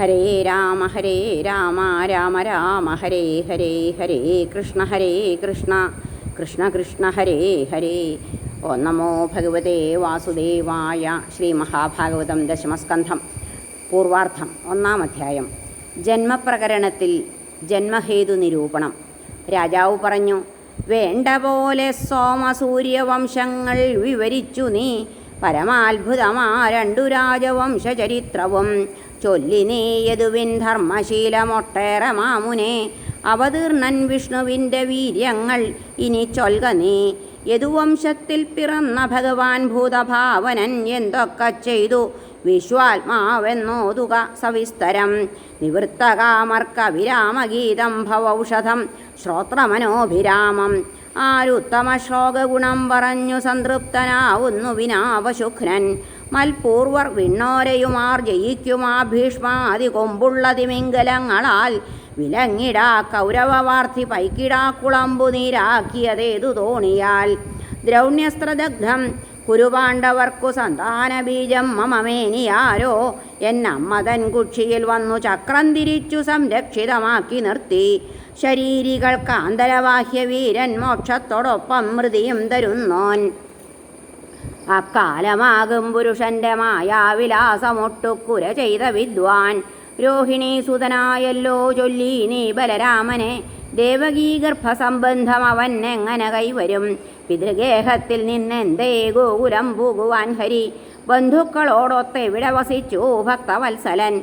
ഹരേ രാമ ഹരേ രാമ രാമ രാമ ഹരേ ഹരേ ഹരേ കൃഷ്ണ ഹരേ കൃഷ്ണ കൃഷ്ണ കൃഷ്ണ ഹരേ ഹരേ. ഓ നമോ ഭഗവതേ വാസുദേവായ ശ്രീ മഹാഭാഗവതം ദശമസ്കന്ധം. പൂർവാർത്ഥം ഒന്നാം അധ്യായം. ജന്മപ്രകരണത്തിൽ ജന്മഹേതു നിരൂപണം. രാജാവ് പറഞ്ഞു വേണ്ട പോലെ സോമസൂര്യവംശങ്ങൾ വിവരിച്ചു നീ. പരമാത്ഭുതമാ രണ്ടു രാജവംശചരിത്രവും ചൊല്ലി നീ യദുവിൻ ധർമ്മശീലമൊട്ടേറെ മാമുനെ അവതീർണൻ വിഷ്ണുവിന്റെ വീര്യങ്ങൾ ഇനി ചൊൽക നീ യദുവംശത്തിൽ പിറന്ന ഭഗവാൻ ഭൂതഭാവനൻ എന്തൊക്കെ ചെയ്തു? വിശ്വാത്മാവെന്നോതുക സവിസ്തരം. നിവൃത്തകാമർക്ക വിരാമഗീതം ഭവൗഷധം. ശ്രോത്രമനോഭിരാമം. ആരുത്തമ ശ്ലോകഗുണം പറഞ്ഞു സംതൃപ്തനാവുന്നു വിനാവശുഘ്നൻ. മൽപൂർവർ വിണ്ണോരയുമാർ ജയിക്കുമാ ഭീഷ്മാതി കൊമ്പുള്ള തിമിംഗലങ്ങളാൽ വിലങ്ങിടാ കൗരവവാർത്തി പൈക്കിടാക്കുളമ്പു നീരാക്കിയതേതു തോണിയാൽ. ദ്രൗണ്യസ്ത്രദഗ്ധം കുരുപാണ്ഡവർക്കു സന്താന ബീജം മമമേനിയാരോ എന്നമ്മതൻ കുക്ഷിയിൽ വന്നു ചക്രം തിരിച്ചു സംരക്ഷിതമാക്കി നിർത്തി. ശരീരികൾ അന്തരവാഹ്യ വീരൻ മോക്ഷത്തോടൊപ്പം മൃതിയും തരുന്നോൻ. അക്കാലമാകും പുരുഷന്റെ മായാവിലാസമൊട്ടുക്കുര ചെയ്ത വിദ്വാൻ. രോഹിണി സുതനായല്ലോ ചൊല്ലി നീ ബലരാമനെ. ദേവകീ ഗർഭസംബന്ധം അവൻ എങ്ങനെ കൈവരും? പിതൃഗേഹത്തിൽ നിന്നെന്തേ ഗോകുലം പോകുവാൻ ഹരി. ബന്ധുക്കളോടൊത്ത് എവിടെ വസിച്ചു ഭക്തവത്സലൻ?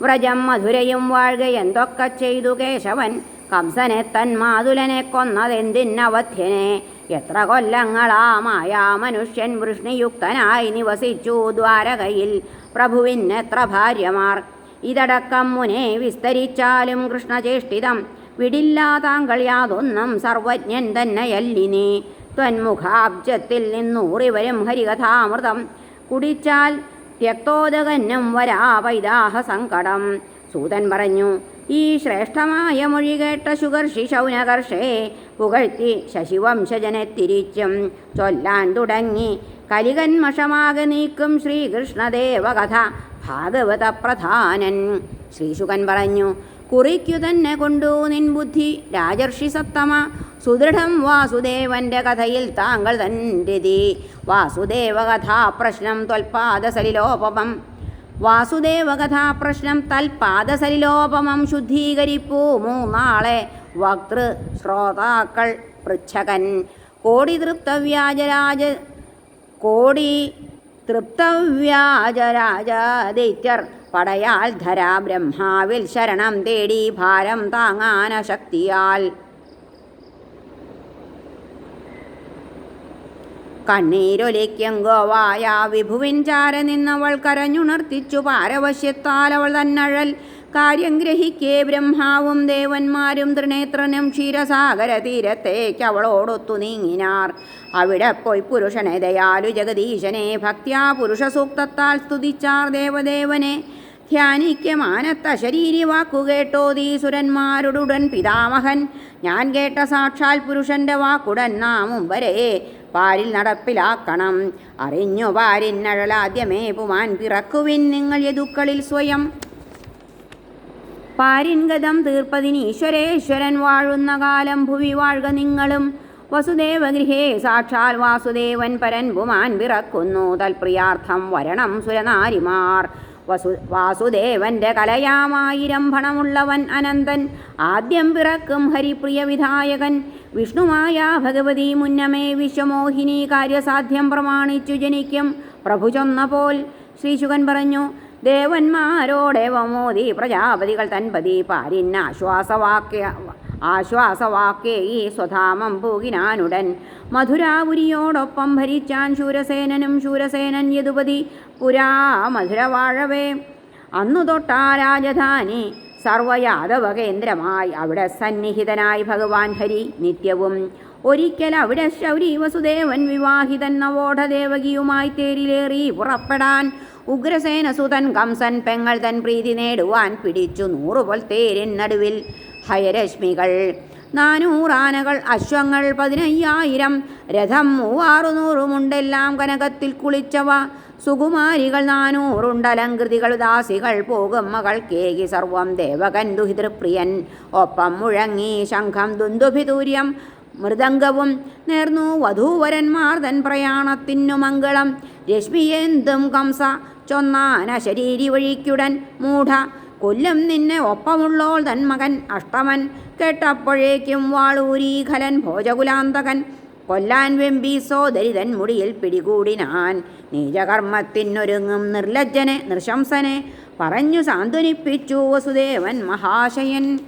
വ്രജം മധുരയും വാഴുക എന്തൊക്കെ ചെയ്തു കേശവൻ? കംസനെ തൻ മാതുലനെ കൊന്നതെന്തിനവധ്യനെ എത്ര കൊല്ലങ്ങളാമായ മനുഷ്യൻ വൃഷ്ണിയുക്തനായി നിവസിച്ചു ദ്വാരകയിൽ. പ്രഭുവിനെത്ര ഭാര്യമാർ? ഇതടക്കം മുനെ വിസ്തരിച്ചാലും കൃഷ്ണചേഷ്ടിതം. വിടില്ല താങ്കൾ യാതൊന്നും സർവജ്ഞൻ തന്നെയല്ലിനി. ത്വന്മുഖാബ്ജത്തിൽ നിന്നൂറിവരും ഹരികഥാമൃതം. കുടിച്ചാൽ ത്യക്തോദകനും വരാ വൈദാഹ സങ്കടം സൂതൻ പറഞ്ഞു ഈ ശ്രേഷ്ഠമായ മൊഴി കേട്ട ശുകർഷി ശൗനകർഷേ പുകഴ്ത്തി ശശിവംശജനെ തിരിച്ചും ചൊല്ലാൻ തുടങ്ങി. കലികന്മഷമാകെ നീക്കും ശ്രീകൃഷ്ണദേവകഥ. ഭാഗവത പ്രധാനൻ ശ്രീശുകൻ പറഞ്ഞു കുറിക്കു തന്നെ കൊണ്ടു നിൻ ബുദ്ധി. രാജർഷി സത്തമ. സുദൃഢം വാസുദേവന്റെ കഥയിൽ താങ്കൾ പ്രശ്നം ത്വൽപാദ ത്വൽപാദസലിലോപമം. വാസുദേവകഥാപ്രശ്നം തൽപാദസലിലോപമം ശുദ്ധീകരിപ്പൂ. മൂന്നാളെ വക്തൃ ശ്രോതാക്കൾ പൃച്ഛകൻ. കോടി തൃപ്തവ്യാജരാജ കോടി തൃപ്തവ്യാജരാജദൈത്യർ പടയാൽ ധരാ ബ്രഹ്മാവിൽ ശരണം തേടി ഭാരം താങ്ങാനശക്തിയാൽ കണ്ണീരൊലിക്കും ഗോവായ വിഭുവിൻ ചാര നിന്നവൾ കരഞ്ഞുണർത്തിച്ചു പാരവശ്യത്താൽ അവൾ തന്നഴൽ. കാര്യം ഗ്രഹിക്കേ ബ്രഹ്മാവും ദേവന്മാരും ത്രിനേത്രനും ക്ഷീരസാഗര തീരത്തേക്ക് അവളോടൊത്തു നീങ്ങിനാർ. അവിടെ പോയി പുരുഷനെ ദയാലു ജഗദീശനെ ഭക്ത്യാ പുരുഷ സൂക്തത്താൽ സ്തുതിച്ചാർ ദേവദേവനെ. ധ്യാനിക്ക മാനത്ത ശരീരി വാക്കുകേട്ടോതീ സുരന്മാരുടുടൻ പിതാമഹൻ. ഞാൻ കേട്ട സാക്ഷാൽ പുരുഷന്റെ വാക്കുടൻ നാമും വരെ. പാരിൽ നടപ്പിലാക്കണം. അറിഞ്ഞു പാരിന്നഴലാദ്യമേ പുമാൻ പിറക്കുവിൻ നിങ്ങൾ യദുക്കളിൽ സ്വയം. പാരിൻഗതം തീർപ്പതിന് ഈശ്വരേശ്വരൻ വാഴുന്ന കാലം ഭുവി വാഴുക നിങ്ങളും. വസുദേവഗൃഹേ സാക്ഷാൽ വാസുദേവൻ പരൻ പുമാൻ പിറക്കുന്നു. തൽപ്രിയാർത്ഥം വരണം സുരനാരിമാർ. വസു വാസുദേവന്റെ കലയാമായിരം ഭണമുള്ളവൻ അനന്തൻ. ആദ്യം പിറക്കും ഹരിപ്രിയ വിധായകൻ. വിഷ്ണുമായ ഭഗവതി മുന്നമേ വിശ്വമോഹിനി കാര്യസാധ്യം പ്രമാണിച്ചു ജനിക്കും. പ്രഭു ചൊന്നപോൽ ശ്രീശുകൻ പറഞ്ഞു ദേവന്മാരോടേവമോദി പ്രജാപതികൾ തൻപതി പാരിന്നാശ്വാസവാക്യ ആശ്വാസവാക്യേ ഈ സ്വധാമം പൂകിനാനുടൻ. മധുരാപുരിയോടൊപ്പം ഭരിച്ചാൻ ശൂരസേനനും ശൂരസേനൻ യദുപതി. പുരാ മധുരവാഴവേ അന്നു തൊട്ടാ രാജധാനി. സർവയാദവ കേന്ദ്രമായി അവിടെ സന്നിഹിതനായി ഭഗവാൻ ഹരി നിത്യവും. ഒരിക്കൽ അവിടെ ശൗരി വസുദേവൻ വിവാഹിതൻ നവോഢദേവകിയുമായി തേരിലേറി പുറപ്പെടാൻ ഉഗ്രസേന സുതൻ കംസൻ പെങ്ങൾ തൻ പ്രീതി നേടുവാൻ പിടിച്ചു നൂറുപോൽ തേരിൻ നടുവിൽ ഹയരശ്മികൾ. നാനൂറാനകൾ അശ്വങ്ങൾ പതിനയ്യായിരം രഥം മൂവാറുനൂറുമുണ്ടെല്ലാം കനകത്തിൽ കുളിച്ചവ. സുകുമാരികൾ നാനൂറുണ്ടലങ്കൃതികൾ ദാസികൾ പോകും മകൾ കേകി സർവം ദേവകൻ ദുഹിതൃപ്രിയൻ. ഒപ്പം മുഴങ്ങി ശംഖം ദുന്ദുഭിതൂര്യം മൃദംഗവും നേർന്നു വധൂവരന്മാർ തൻ പ്രയാണത്തിനു മംഗളം. രശ്മിയേന്തും കംസ ചൊന്നാന ശരീരി വഴിക്കുടൻ മൂഢ കൊല്ലും നിന്നെ ഒപ്പമുള്ളോൾ തൻ മകൻ അഷ്ടമൻ. കേട്ടപ്പോഴേക്കും വാളൂരീഖലൻ ഭോജകുലാന്തകൻ. കൊല്ലാൻ വെമ്പി സോദരിതൻ മുടിയിൽ പിടികൂടിനാൻ. നീചകർമ്മത്തിനൊരുങ്ങും നിർലജ്ജനെ നൃശംസനെ. പറഞ്ഞു സാന്ത്വനിപ്പിച്ചു വസുദേവൻ മഹാശയൻ.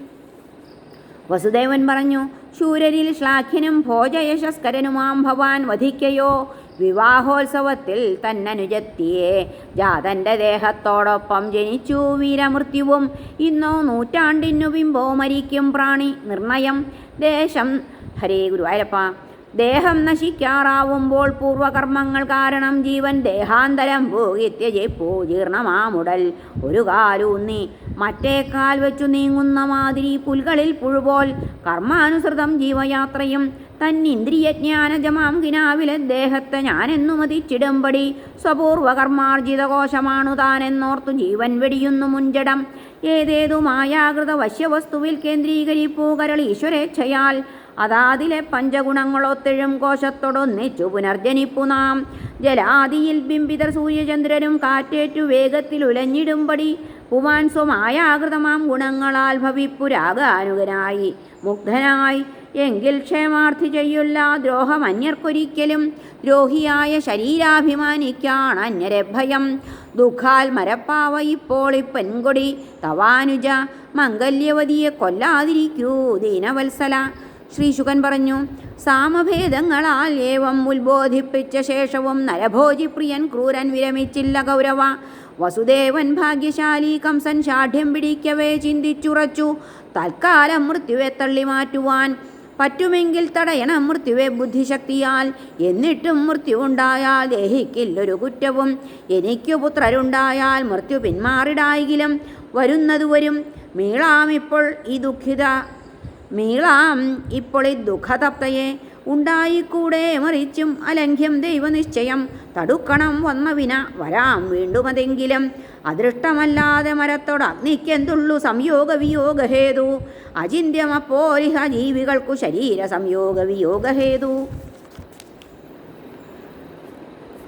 വസുദേവൻ പറഞ്ഞു ശൂരരിൽ ശ്ലാഘ്യനും ഭോജയശസ്കരനുമാം ഭവാൻ വധിക്കയോ? വിവാഹോത്സവത്തിൽ തന്നനുജത്തിയെ ജാതന്റെ ദേഹത്തോടൊപ്പം ജനിച്ചു. വീരമൃത്യുവും ഇന്നോ നൂറ്റാണ്ടിനു ബിംബോ മരിക്കും പ്രാണി. നിർണയം. ദേശം. ഹരേ ഗുരുവായൂരപ്പ. ദേഹം നശിക്കാറാവുമ്പോൾ പൂർവകർമ്മങ്ങൾ കാരണം ജീവൻ ദേഹാന്തരം ഭൂകിത്യജയിപ്പൂ ജീർണമാമുടൽ ഒരു കാലൂന്നി മറ്റേ കാൽ വെച്ചു നീങ്ങുന്ന മാതിരി പുൽകളിൽ പുഴുപോൽ കർമാനുസൃതം ജീവയാത്രയും തന്നിന്ദ്രിയജ്ഞാനജമാം കിനാവിലെ ദേഹത്തെ ഞാനെന്നു മതിച്ചിടുമ്പടി സ്വപൂർവകർമാർജിതകോശമാണു താനെന്നോർത്തു ജീവൻ വെടിയുന്നു മുൻജടം. ഏതേതു മായാകൃത വശ്യവസ്തുവിൽ കേന്ദ്രീകരിപ്പൂ കരൾ ഈശ്വരേച്ഛയാൽ അതാതിലെ പഞ്ചഗുണങ്ങളൊത്തെഴും കോശത്തോടൊന്നിച്ചു പുനർജനിപ്പു നാം. ജലാദിയിൽ ബിംബിതർ സൂര്യചന്ദ്രനും കാറ്റേറ്റു വേഗത്തിൽ ഉലഞ്ഞിടുമ്പടി പുവാൻ സ്വമായാകൃതമാം ഗുണങ്ങളാൽ ഭവിപ്പുരാഗാനുകനായി മുഗ്ധനായി. എങ്കിൽ ക്ഷേമാർത്ഥി ചെയ്യുള്ള ദ്രോഹം അന്യർക്കൊരിക്കലും ദ്രോഹിയായ ശരീരാഭിമാനിക്കാണ് അന്യരെ ഭയം. ദുഃഖാൽ മരപ്പാവ ഇപ്പോൾ പെൺകൊടി തവാനുജ മംഗല്യവതിയെ കൊല്ലാതിരിക്കൂ ദീനവത്സല. ശ്രീശുകൻ പറഞ്ഞു സാമഭേദങ്ങളാൽ ഏവം ഉത്ബോധിപ്പിച്ച ശേഷവും നരഭോജിപ്രിയൻ ക്രൂരൻ വിരമിച്ചില്ല ഗൗരവ. വസുദേവൻ ഭാഗ്യശാലി കംസൻ ഷാഠ്യം പിടിക്കവേ ചിന്തിച്ചുറച്ചു. തൽക്കാലം മൃത്യുവെ തള്ളി മാറ്റുവാൻ പറ്റുമെങ്കിൽ തടയണം മൃത്യുവെ ബുദ്ധിശക്തിയാൽ. എന്നിട്ടും മൃത്യു ഉണ്ടായാൽ ദേഹിക്കില്ലൊരു കുറ്റവും. എനിക്കു പുത്രരുണ്ടായാൽ മൃത്യു പിന്മാറിടായെങ്കിലും വരുന്നതുവരും. മീളാമിപ്പോൾ ഈ ദുഃഖിത മീളാം ഇപ്പോൾ ഈ ദുഃഖതപ്തയെ ഉണ്ടായിക്കൂടെ മറിച്ചും അലംഘ്യം ദൈവനിശ്ചയം തടുക്കണം വന്ന വിന വരാം വീണ്ടുമതെങ്കിലും. അദൃഷ്ടമല്ലാതെ മരത്തോട് അഗ്നിക്കെന്തുള്ളു? സംയോഗ വിയോഗഹേതു അചിന്യമപ്പോരിഹ ജീവികൾക്കു ശരീര സംയോഗ വിയോഗഹേതു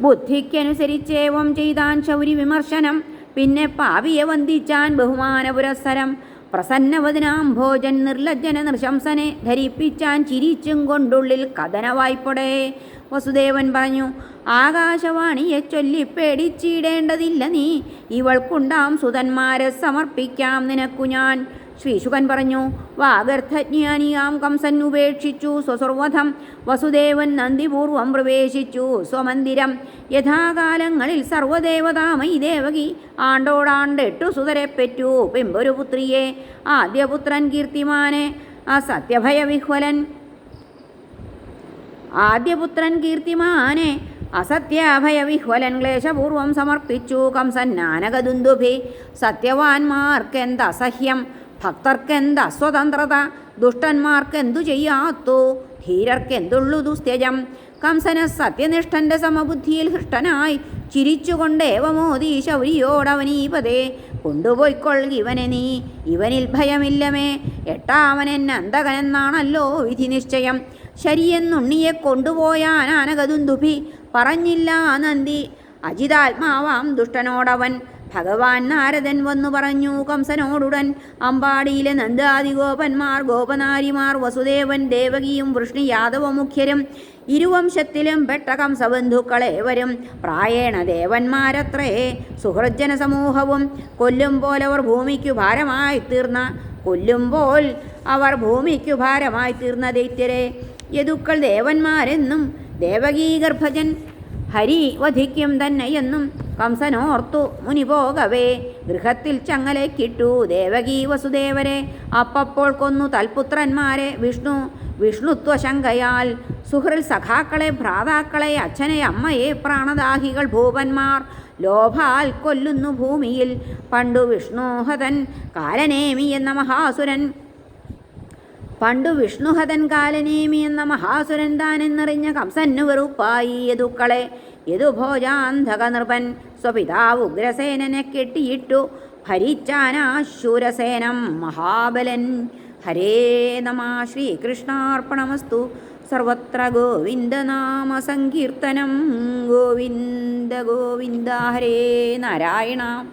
ബുദ്ധിക്കനുസരിച്ചേവം ചെയ്താൻ ശൗരി വിമർശനം പിന്നെ പാവിയെ വന്ദിച്ചാൻ ബഹുമാന പുരസ്സരം പ്രസന്നവദനാം ഭോജൻ നിർലജ്ജന നൃശംസനെ ധരിപ്പിച്ചാൻ ചിരിച്ചും കൊണ്ടുള്ളിൽ കഥന വായ്പടേ. വസുദേവൻ പറഞ്ഞു ആകാശവാണിയെ ചൊല്ലി പേടിച്ചിടേണ്ടതില്ല നീ. ഇവൾക്കുണ്ടാം സുതന്മാരെ സമർപ്പിക്കാം നിനക്കു ഞാൻ. ശ്രീശുകൻ പറഞ്ഞു വാഗർത്ഥജ്ഞാനിയാം കംസൻ ഉപേക്ഷിച്ചു സ്വസർവധം വസുദേവൻ നന്ദിപൂർവം പ്രവേശിച്ചു സ്വമന്ദിരം യഥാകാലങ്ങളിൽ സർവദേവതാമയി ദേവകി ആണ്ടോടാണ്ടെട്ടു സുതരെ പെറ്റു പെമ്പൊരു പുത്രിയെ ആദ്യപുത്രൻ കീർത്തിമാനെ ആ സത്യഭയവിഹ്വലൻ. ആദ്യപുത്രൻ കീർത്തിമാനെ അസത്യാഭയവിഹ്വലൻ ക്ലേശപൂർവം സമർപ്പിച്ചു. കംസൻ നാനകദുന്ദുഭി സത്യവാന്മാർക്കെന്തസഹ്യം ഭക്തർക്കെന്ത് അസ്വതന്ത്രത? ദുഷ്ടന്മാർക്ക് എന്തു ചെയ്യാത്തു? ധീരർക്ക് എന്തുള്ളു ദുസ്ത്യജം? കംസന സത്യനിഷ്ഠന്റെ സമബുദ്ധിയിൽ ഹൃഷ്ടനായി ചിരിച്ചുകൊണ്ട് ഏവമോദീ ശൗരിയോടവനീപതേ കൊണ്ടുപോയിക്കൊൾ ഇവനെ നീ ഇവനിൽ ഭയമില്ലമേ എട്ടാമനെൻ അന്തകനെന്നാണല്ലോ വിധി നിശ്ചയം. ശരിയെന്നുണ്ണിയെ കൊണ്ടുപോയാനാനകതുന്തുഭി പറഞ്ഞില്ല നന്ദി അജിതാത്മാവാം ദുഷ്ടനോടവൻ. ഭഗവാൻ നാരദൻ വന്നു പറഞ്ഞു കംസനോടുടൻ അമ്പാടിയിലെ നന്ദാദി ഗോപന്മാർ ഗോപനാരിമാർ വസുദേവൻ ദേവകിയും വൃഷ്ണി യാദവ മുഖ്യരും ഇരുവംശത്തിലും പെട്ട കംസബന്ധുക്കളേവരും പ്രായേണ ദേവന്മാരത്രേ സുഹൃജന സമൂഹവും കൊല്ലും പോലവർ ഭൂമിക്കു ഭാരമായി തീർന്ന കൊല്ലുമ്പോൾ അവർ ഭൂമിക്കു ഭാരമായി തീർന്ന ദൈത്യരെ യദുക്കൾ ദേവന്മാരെന്നും ദേവകീ ഗർഭജൻ ഹരി വധിക്കും തന്നെയെന്നും കംസനോർത്തു മുനി പോകവേ ഗൃഹത്തിൽ ചങ്ങലക്കിട്ടു ദേവകീ വസുദേവരെ. അപ്പപ്പോൾ കൊന്നു തൽപുത്രന്മാരെ വിഷ്ണു. വിഷ്ണുത്വശങ്കയാൽ സുഹൃൽ സഖാക്കളെ ഭ്രാതാക്കളെ അച്ഛനെ അമ്മയെ പ്രാണദാഹികൾ ഭൂപന്മാർ. ലോഭാൽ കൊല്ലുന്നു ഭൂമിയിൽ. പണ്ടു വിഷ്ണുഹതൻ കാലനേമി എന്ന മഹാസുരൻ. പണ്ടു വിഷ്ണുഹതൻ കാലനേമി എന്ന മഹാസുരൻ താനെന്നറിഞ്ഞ കംസന്നു വെറുപ്പായി യദുക്കളെ. യദുഭോജാന്ധക നൃപൻ സ്വപിതാവ് ഉഗ്രസേനനെ കെട്ടിയിട്ടു ഭരിച്ചാനാശൂരസേനം മഹാബലൻ. ഹരേ നമ ശ്രീകൃഷ്ണാർപ്പണമസ്തു. സർവത്ര ഗോവിന്ദനാമ സങ്കീർത്തനം. ഗോവിന്ദ ഗോവിന്ദ ഹരേ നാരായണ.